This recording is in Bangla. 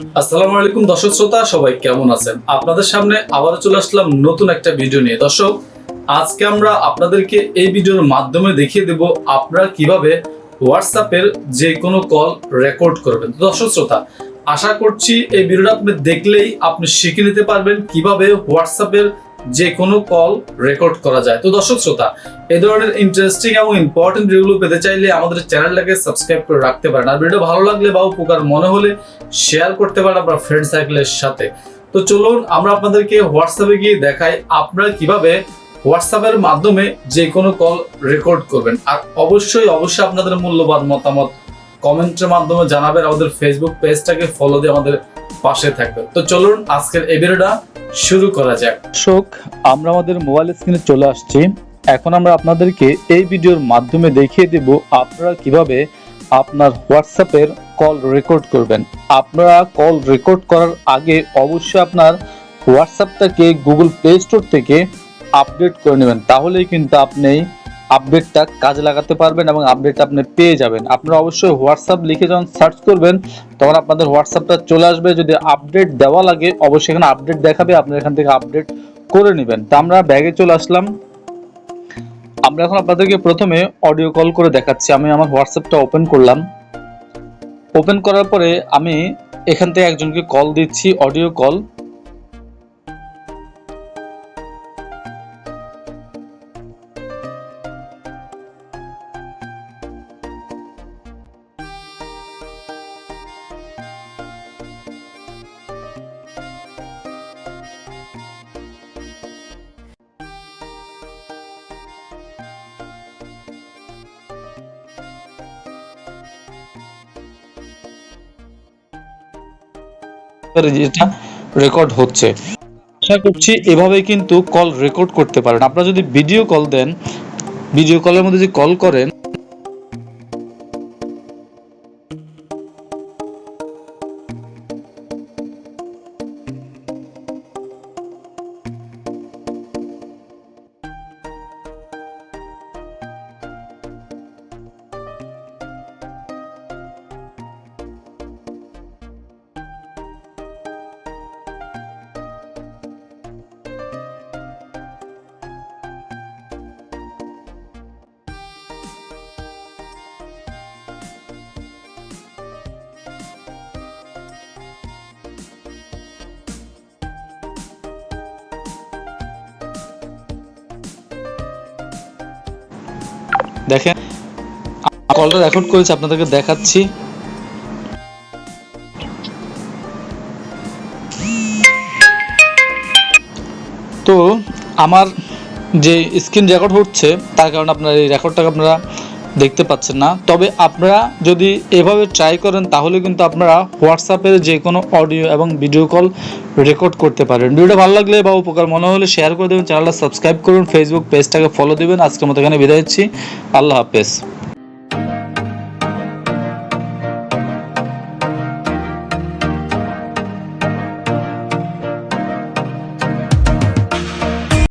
আসসালামু আলাইকুম দর্শক শ্রোতা, সবাই কেমন আছেন? আপনাদের সামনে আবারও চলে আসলাম নতুন একটা ভিডিও নিয়ে। দর্শক, আজকে আমরা আপনাদেরকে এই ভিডিওর মাধ্যমে দেখিয়ে দেব আপনারা কীভাবে হোয়াটসঅ্যাপের যে কোনো কল রেকর্ড করবেন। দর্শক শ্রোতা, আশা করছি এই ভিডিওটা আপনি দেখলেই আপনি শিখে নিতে পারবেন কীভাবে হোয়াটসঅ্যাপের যে কোনো কল রেকর্ড করা যায়। তো দর্শক শ্রোতা এই ধরনের ইন্টারেস্টিং এবং ইম্পর্টেন্ট ভিডিওগুলো পেতে চাইলে আমাদের চ্যানেলটাকে সাবস্ক্রাইব করে রাখতে পারেন। আর ভিডিও ভালো লাগলে বা উপকার মনে হলে শেয়ার করতে পারেন আপনার ফ্রেন্ড সার্কেলের সাথে। তো চলুন আমরা আপনাদেরকে হোয়াটসঅ্যাপে গিয়ে দেখাই আপনারা কীভাবে হোয়াটসঅ্যাপের মাধ্যমে যে কোনো কল রেকর্ড করবেন। আর অবশ্যই অবশ্যই আপনাদের মূল্যবান মতামত কমেন্টের মাধ্যমে জানাবেন। আমাদের ফেসবুক পেজটাকে ফলো দিয়ে আমাদের পাশে থাকবেন। তো চলুন আজকের এই ভিডিওটা শুরু করা যাক। শোক আমরা আমাদের মোবাইল স্ক্রিনে চলে আসছি। এখন আমরা আপনাদেরকে এই ভিডিওর মাধ্যমে দেখিয়ে দেব আপনারা কীভাবে আপনার হোয়াটসঅ্যাপের কল রেকর্ড করবেন। আপনারা কল রেকর্ড করার আগে অবশ্যই আপনার হোয়াটসঅ্যাপটাকে গুগল প্লে স্টোর থেকে আপডেট করে নেবেন। তাহলেই কিন্তু আপনি আপডেটটা কাজে লাগাতে পারবেন এবং আপডেটটা আপনি পেয়ে যাবেন। আপনারা অবশ্যই হোয়াটসঅ্যাপ লিখে যখন সার্চ করবেন, তখন আপনাদের হোয়াটসঅ্যাপটা চলে আসবে। যদি আপডেট দেওয়া লাগে, অবশ্যই এখানে আপডেট দেখাবে আপনারা এখান থেকে আপডেট করে নেবেন। তা আমরা ব্যাগে চলে আসলাম। আমরা এখন আপনাদেরকে প্রথমে অডিও কল করে দেখাচ্ছি। আমি আমার হোয়াটসঅ্যাপটা ওপেন করলাম। ওপেন করার পরে আমি এখান থেকে একজনকে কল দিচ্ছি, অডিও কল। যেটা রেকর্ড হচ্ছে। আশা করছি এভাবে কিন্তু কল রেকর্ড করতে পারেন। আপনারা যদি ভিডিও কল দেন ভিডিও কলের মধ্যে যদি কল করেন দেখেন কলটা রেকর্ড করেছি, আপনাদেরকে দেখাচ্ছি। তো, আমার যে স্ক্রিন রেকর্ড হচ্ছে, তার কারণে আপনার এই রেকর্ডটাকে আপনারা দেখতে পাচ্ছেন না। তবে আপনারা যদি এভাবে ট্রাই করেন, তাহলে কিন্তু আপনারা হোয়াটসঅ্যাপের যে কোনো অডিও এবং ভিডিও কল রেকর্ড করতে পারেন ভিডিওটা ভালো লাগলে বা উপকার মনে হলে শেয়ার করে দেবেন চ্যানেলটা সাবস্ক্রাইব করুন ফেসবুক পেজটাকে ফলো দেবেন। আজকের মতো এখানে বিদায় হচ্ছি আল্লাহ হাফেজ।